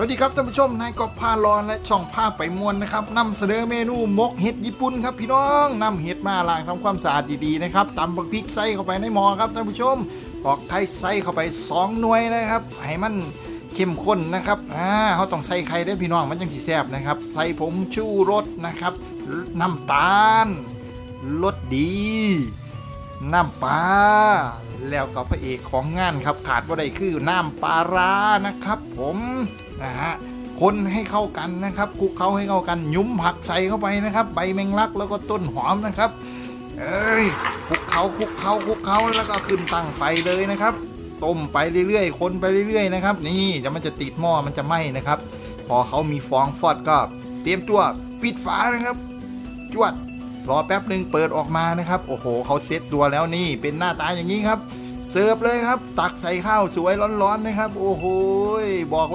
สวัสดีครับท่านผู้ชมนายกบพาลอนและช่องภาพไปมวนนะครับนำเสนอเมนูมกเห็ดญี่ปุ่นครับพี่น้องนำเห็ดมาล้างทำความสะอาดดีๆนะครับตำบักพริกใส่เข้าไปในหม้อครับท่านผู้ชมตอกไข่ใส่เข้าไป 2 หน่วยนะครับ ให้มันเข้มข้นนะครับอ่าเขาต้องใส่ไข่ได้พี่น้องมันจังสีแซ่บนะครับ ใส่ผงชูรสนะครับน้ำตาลรสดี น้ำปลาแล้วก็พระเอกของงานครับขาดว่าใดคือน้ำปลาร้านะครับ ผมนะฮะคนให้เข้ากันนะครับคลุกเคล้าให้เข้ากันยุ้มผักใส่เข้าไปนะครับ ใบแมงลักแล้วก็ต้นหอมนะครับเอ้ยคลุกเคล้าคลุกเคล้าคลุกเคล้าแล้วก็ขึ้นตั้งไฟเลยนะครับ ต้มไปเรื่อยๆ คนไปเรื่อยๆนะครับ นี่จะมันจะติดหม้อมันจะไหม้นะครับ พอเขามีฟองฟอดก็เตรียมตัวปิดฝานะครับ จวด รอแป๊บหนึ่งเปิดออกมานะครับ โอ้โหเขาเซ็ตตัวแล้วนี่เป็นหน้าตาอย่างนี้ครับ เสิร์ฟเลยครับ ตักใส่ข้าวสวยร้อนๆนะครับ โอ้โหบอก